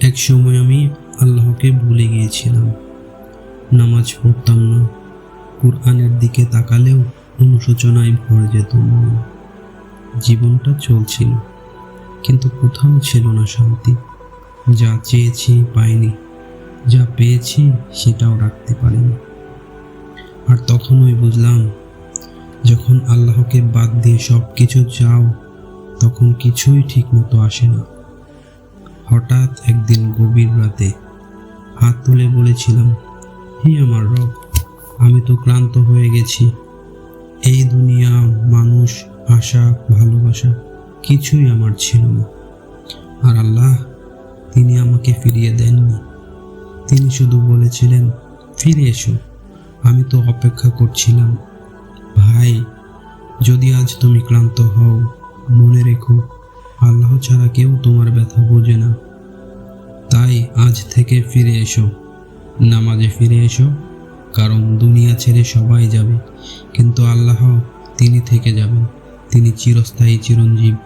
এক সময় আমি আল্লাহকে ভুলে গিয়েছিলাম। নামাজ পড়তাম না। কোরআনের দিকে তাকালেও অনুশোচনায় ভরে যেত মন জীবনটা চলছিল, কিন্তু কোথাও ছিল না শান্তি। যা চেয়েছি পাইনি, যা পেয়েছি সেটাও রাখতে পারিনি। আর তখনই বুঝলাম, যখন আল্লাহকে বাদ দিয়ে সব কিছু চাও, তখন কিছুই ঠিকমতো আসে না। হঠাৎ একদিন গভীর রাতে হাত তুলে বলেছিলাম, হে আমার রব, আমি তো ক্লান্ত হয়ে গেছি। এই দুনিয়া, মানুষ, আশা, ভালোবাসা কিছুই আমার ছিল না। আর আল্লাহ, তিনি আমাকে ফিরিয়ে দেননি। তিনি শুধু বলেছিলেন, ফিরে এসো, আমি তো অপেক্ষা করছিলাম। ভাই, যদি আজ তুমি ক্লান্ত হও, মনে রেখো আল্লাহ ছাড়া কেউ তোমার ব্যথা বোঝে না। তাই আজ থেকে ফিরে এসো। নামাজে ফিরে এসো, কারণ দুনিয়া ছেড়ে সবাই যাবে। কিন্তু আল্লাহ তিনি থেকে যাবেন, তিনি চিরস্থায়ী, চিরঞ্জীব।